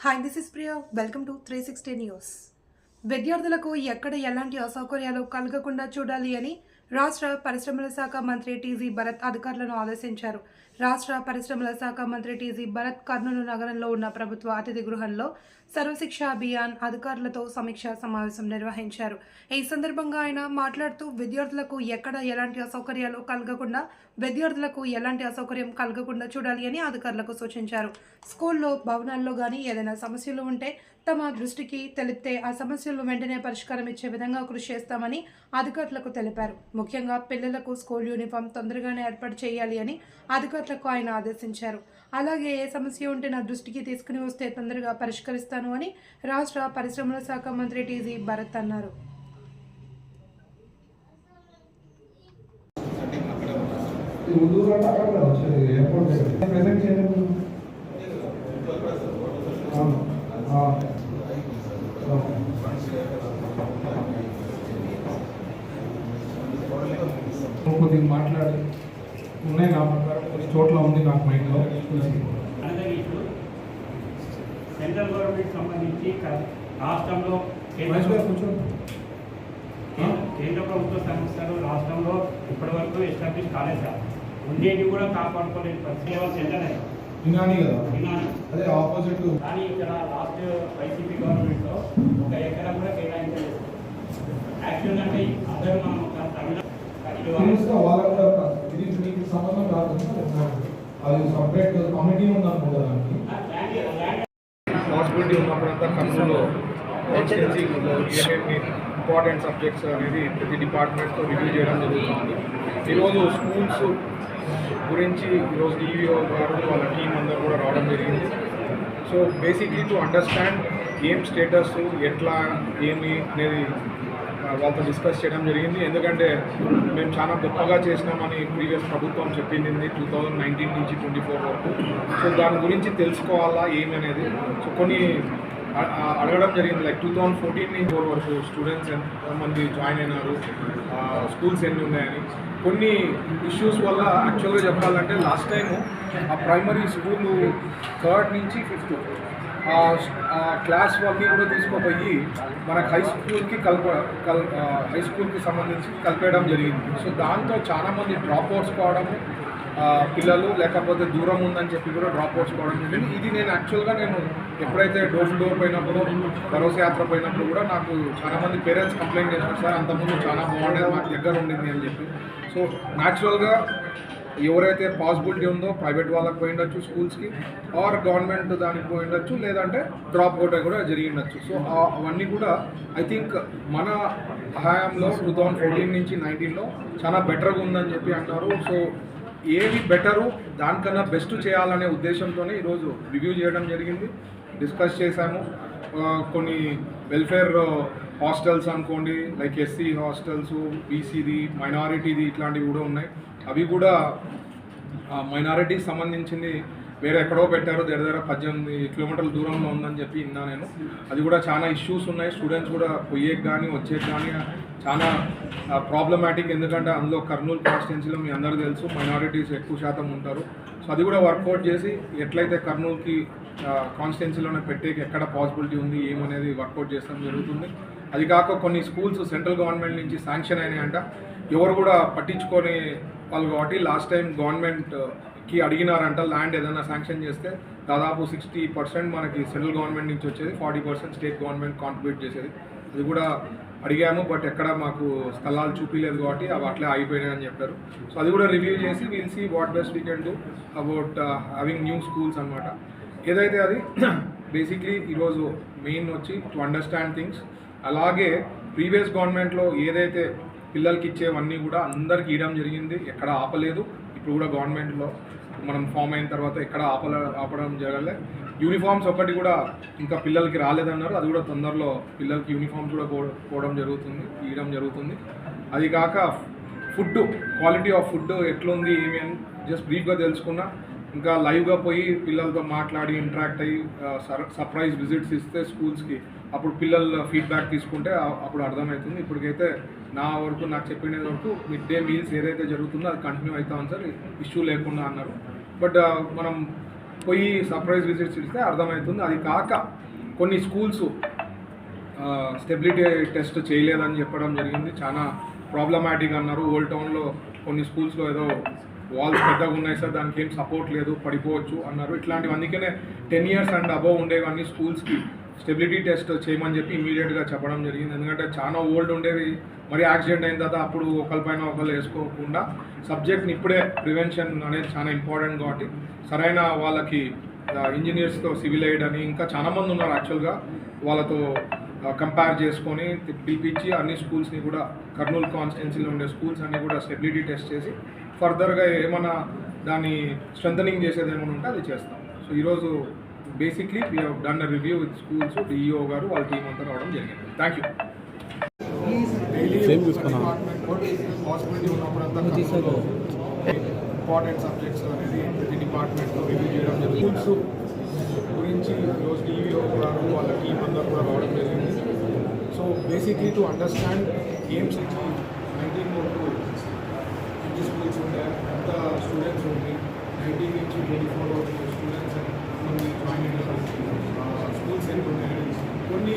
Hi this is Priya welcome to three sixty news విద్యార్థులకు ఎక్కడ ఎలాంటి అసౌకర్యాలు కలగకుండా చూడాలి అని రాష్ట్ర పరిశ్రమల శాఖ మంత్రి టీజీ భరత్ అధికారులను ఆదేశించారు. రాష్ట్ర పరిశ్రమల శాఖ మంత్రి టీజీ భరత్ కర్నూలు నగరంలో ఉన్న ప్రభుత్వ అతిథి గృహంలో సర్వశిక్ష అభియాన్ అధికారులతో సమీక్షా సమావేశం నిర్వహించారు. ఈ సందర్భంగా ఆయన మాట్లాడుతూ విద్యార్థులకు ఎక్కడ ఎలాంటి అసౌకర్యాలు కలగకుండా విద్యార్థులకు ఎలాంటి అసౌకర్యం కలగకుండా చూడాలి అని అధికారులకు సూచించారు. స్కూల్లో భవనాల్లో కానీ ఏదైనా సమస్యలు ఉంటే తమ దృష్టికి తెలిపితే ఆ సమస్యలను వెంటనే పరిష్కారం ఇచ్చే విధంగా కృషి చేస్తామని అధికారులకు తెలిపారు. ముఖ్యంగా పిల్లలకు స్కూల్ యూనిఫామ్ తొందరగానే ఏర్పాటు చేయాలి అని అధికారులు అధికారులకు ఆయన ఆదేశించారు. అలాగే ఏ సమస్య ఉంటే నా దృష్టికి తీసుకుని వస్తే తొందరగా పరిష్కరిస్తాను అని రాష్ట్ర పరిశ్రమల శాఖ మంత్రి టీజీ భరత్ అన్నారు. కొద్దిగా మాట్లాడి. ఉన్నాయి కాబట్టి చోట్ల ఉంది నాకు మైండ్లో ఇష్యూ సెంట్రల్ గవర్నమెంట్ సంబంధించి రాష్ట్రంలో కేంద్ర ప్రభుత్వ సంస్థలు రాష్ట్రంలో ఇప్పటివరకు ఎస్టాబ్లిష్ కాలేదు సార్. ఉండేది కూడా కాపాడుకోలేని పరిస్థితి సెంటర్ కదా? అదే ఆపోజిట్ కానీ ఇక్కడ లాస్ట్ వైసీపీ గవర్నమెంట్లో ఒక ఎకరా కూడా కేటాయించలేదు. యాక్చువల్ అంటే అందరూ మనం ఒక తమిళ వాళ్ళ కూడా ఇది మీకు సంబంధం కాదు అది సపరేట్ కమిటీ ఉందనుకుంటా దానికి. పాసిబిలిటీ ఉన్నప్పుడంతా ఇంపార్టెంట్ సబ్జెక్ట్స్ అనేది ప్రతి డిపార్ట్మెంట్తో రివ్యూ చేయడం జరుగుతుంది. ఈరోజు స్కూల్స్ గురించి ఈరోజు డివిఓ గారు వాళ్ళ టీం అందరూ కూడా రావడం జరిగింది. సో బేసిక్లీ టు అండర్స్టాండ్ ఏం స్టేటస్ ఎట్లా ఏమి అనేది వాళ్ళతో డిస్కస్ చేయడం జరిగింది. ఎందుకంటే మేము చాలా గొప్పగా చేసినామని ప్రీవియస్ ప్రభుత్వం చెప్పింది టూ థౌజండ్ నైన్టీన్ నుంచి ట్వంటీ ఫోర్ వరకు. సో దాని గురించి తెలుసుకోవాలా ఏమి అనేది. సో కొన్ని అడగడం జరిగింది. లైక్ టూ థౌజండ్ ఫోర్టీన్ నుంచి ఫోర్ వరకు స్టూడెంట్స్ ఎంతమంది జాయిన్ అయినారు స్కూల్స్ ఎన్ని ఉన్నాయని. కొన్ని ఇష్యూస్ వల్ల యాక్చువల్గా చెప్పాలంటే లాస్ట్ టైము ఆ ప్రైమరీ స్కూల్ థర్డ్ నుంచి ఫిఫ్త్ క్లాస్ వాళ్ళని కూడా తీసుకుపోయి మనకు హై స్కూల్కి కల్ప కల్ హై స్కూల్కి సంబంధించి కలిపేయడం జరిగింది. సో దాంతో చాలామంది డ్రాప్ అవుట్స్ కావడము పిల్లలు లేకపోతే దూరం ఉందని చెప్పి కూడా డ్రాప్ అవుట్స్ కావడం జరిగింది. ఇది నేను యాక్చువల్గా నేను ఎప్పుడైతే డోర్ టు డోర్ పోయినప్పుడు భరోసా యాత్ర పోయినప్పుడు కూడా నాకు చాలామంది పేరెంట్స్ కంప్లైంట్ చేశారు సార్ అంతకుముందు చాలా బాగుండేది మాకు దగ్గర ఉండింది అని చెప్పి. సో న్యాచురల్గా ఎవరైతే పాసిబిలిటీ ఉందో ప్రైవేట్ వాళ్ళకి పోయి ఉండొచ్చు స్కూల్స్కి ఆర్ గవర్నమెంట్ దానికి పోయి ఉండొచ్చు లేదంటే డ్రాప్ అవుట్ కూడా జరిగి ఉండొచ్చు సో అవన్నీ కూడా ఐ థింక్ మన హయాంలో టూ థౌజండ్ ఫోర్టీన్ నుంచి నైన్టీన్లో చాలా బెటర్గా ఉందని చెప్పి అంటారు. సో ఏది బెటరు దానికన్నా బెస్ట్ చేయాలనే ఉద్దేశంతోనే ఈరోజు రివ్యూ చేయడం జరిగింది. డిస్కస్ చేశాము. కొన్ని వెల్ఫేర్ హాస్టల్స్ అనుకోండి లైక్ ఎస్సీ హాస్టల్స్ బీసీది మైనారిటీది ఇట్లాంటివి కూడా ఉన్నాయి. అవి కూడా మైనారిటీకి సంబంధించింది వేరే ఎక్కడో పెట్టారు దగ్గర దగ్గర పద్దెనిమిది కిలోమీటర్ల దూరంలో ఉందని చెప్పి విన్నా నేను. అది కూడా చాలా ఇష్యూస్ ఉన్నాయి. స్టూడెంట్స్ కూడా పోయేకి కానీ వచ్చేకి కానీ చాలా ప్రాబ్లమాటిక్ ఎందుకంటే అందులో కర్నూలు కాన్స్టిట్యున్సీలో మీ అందరూ తెలుసు మైనారిటీస్ ఎక్కువ శాతం ఉంటారు. సో అది కూడా వర్కౌట్ చేసి ఎట్లయితే కర్నూలుకి కాన్స్టిట్యున్సీలోనే పెట్టేకి ఎక్కడ పాసిబిలిటీ ఉంది ఏమనేది వర్కౌట్ చేస్తాం జరుగుతుంది. అది కాక కొన్ని స్కూల్స్ సెంట్రల్ గవర్నమెంట్ నుంచి శాంక్షన్ అయినాయంట. ఎవరు కూడా పట్టించుకొని వాళ్ళు కాబట్టి లాస్ట్ టైం గవర్నమెంట్కి అడిగినారంట ల్యాండ్ ఏదైనా శాంక్షన్ చేస్తే దాదాపు సిక్స్టీ పర్సెంట్ మనకి సెంట్రల్ గవర్నమెంట్ నుంచి వచ్చేది forty percent state government contribute చేసేది. అది కూడా అడిగాము బట్ ఎక్కడ మాకు స్థలాలు చూపించలేదు కాబట్టి అవి అట్లే ఆగిపోయినాయి అని చెప్పారు. సో అది కూడా రివ్యూ చేసి will see what best we can do about having new schools అనమాట ఏదైతే అది బేసిక్లీ ఈరోజు మెయిన్ వచ్చి టు అండర్స్టాండ్ థింగ్స్ అలాగే ప్రీవియస్ గవర్నమెంట్లో ఏదైతే పిల్లలకి ఇచ్చేవన్నీ కూడా అందరికి ఇవ్వడం జరిగింది. ఎక్కడ ఆపలేదు. ఇప్పుడు కూడా గవర్నమెంట్లో మనం ఫామ్ అయిన తర్వాత ఎక్కడ ఆపల ఆపడం జరగలే. యూనిఫామ్స్ ఒకటి కూడా ఇంకా పిల్లలకి రాలేదన్నారు. అది కూడా తొందరలో పిల్లలకి యూనిఫామ్స్ కూడా పోవడం జరుగుతుంది ఇవ్వడం జరుగుతుంది. అది కాక ఫుడ్ క్వాలిటీ ఆఫ్ ఫుడ్ ఎట్లుంది ఏమి అని జస్ట్ బ్రీఫ్గా తెలుసుకున్నా. ఇంకా లైవ్గా పోయి పిల్లలతో మాట్లాడి ఇంటరాక్ట్ అయ్యి సర్ప్రైజ్ విజిట్స్ ఇస్తే స్కూల్స్కి అప్పుడు పిల్లల ఫీడ్బ్యాక్ తీసుకుంటే అప్పుడు అర్థమవుతుంది. ఇప్పటికైతే నా వరకు నాకు చెప్పిన వరకు మిడ్ డే మీల్స్ ఏదైతే జరుగుతుందో అది కంటిన్యూ అవుతాం సార్. ఇష్యూ లేకుండా అన్నారు. బట్ uh, మనం పోయి సర్ప్రైజ్ విజిట్స్ ఇస్తే అర్థమవుతుంది. అది కాక కొన్ని స్కూల్స్ స్టెబిలిటీ టెస్ట్ చేయలేదని చెప్పడం జరిగింది. చాలా ప్రాబ్లమాటిక్ అన్నారు. ఓల్డ్ టౌన్లో కొన్ని స్కూల్స్లో ఏదో వాల్స్ పెద్దగా ఉన్నాయి సార్. దానికి ఏం సపోర్ట్ లేదు. పడిపోవచ్చు అన్నారు. ఇట్లాంటివి అందుకనే టెన్ ఇయర్స్ అండ్ అబోవ్ ఉండేవన్నీ స్కూల్స్కి స్టెబిలిటీ టెస్ట్ చేయమని చెప్పి ఇమీడియట్గా చెప్పడం జరిగింది. ఎందుకంటే చాలా ఓల్డ్ ఉండేవి మరి యాక్సిడెంట్ అయిన తర్వాత అప్పుడు ఒకరిపైన ఒకరు వేసుకోకుండా సబ్జెక్ట్ని ఇప్పుడే ప్రివెన్షన్ అనేది చాలా ఇంపార్టెంట్ కాబట్టి సరైన వాళ్ళకి ఇంజనీర్స్తో సివిల్ ఎయిడ్ అని ఇంకా చాలామంది ఉన్నారు యాక్చువల్గా వాళ్ళతో కంపేర్ చేసుకొని పిలిపించి అన్ని స్కూల్స్ని కూడా కర్నూలు కాన్స్టిట్యున్సీలో ఉండే స్కూల్స్ అన్నీ కూడా స్టెబిలిటీ టెస్ట్ చేసి ఫర్దర్గా ఏమైనా దాన్ని స్ట్రెంథనింగ్ చేసేది ఏమైనా ఉంటే అది చేస్తాం. సో ఈరోజు basically we have done a review with schools DEO గారు వాళ్ళ టీం అంతా రావడం జరిగింది. Thank you. పాసిబిలిటీ ఉన్నప్పుడంతా ఇంపార్టెంట్ సబ్జెక్ట్స్ అనేది ప్రతి డిపార్ట్మెంట్లో రివ్యూ చేయడం జరిగింది స్కూల్స్ గురించి ఈరోజు టీవీఓ గారు వాళ్ళ టీం అందరూ కూడా రావడం జరిగింది. సో బేసిక్లీ టు అండర్స్టాండ్ గేమ్స్ నుంచి నైన్టీన్ వరకు ఎన్ని స్కూల్స్ ఉంటాయి ఎంత స్టూడెంట్స్ ఉంది నైన్టీన్ నుంచి ట్వంటీ ఫోర్ వరకు కొన్ని జాయింట్ స్కూల్స్ అని ఉన్నాయి కొన్ని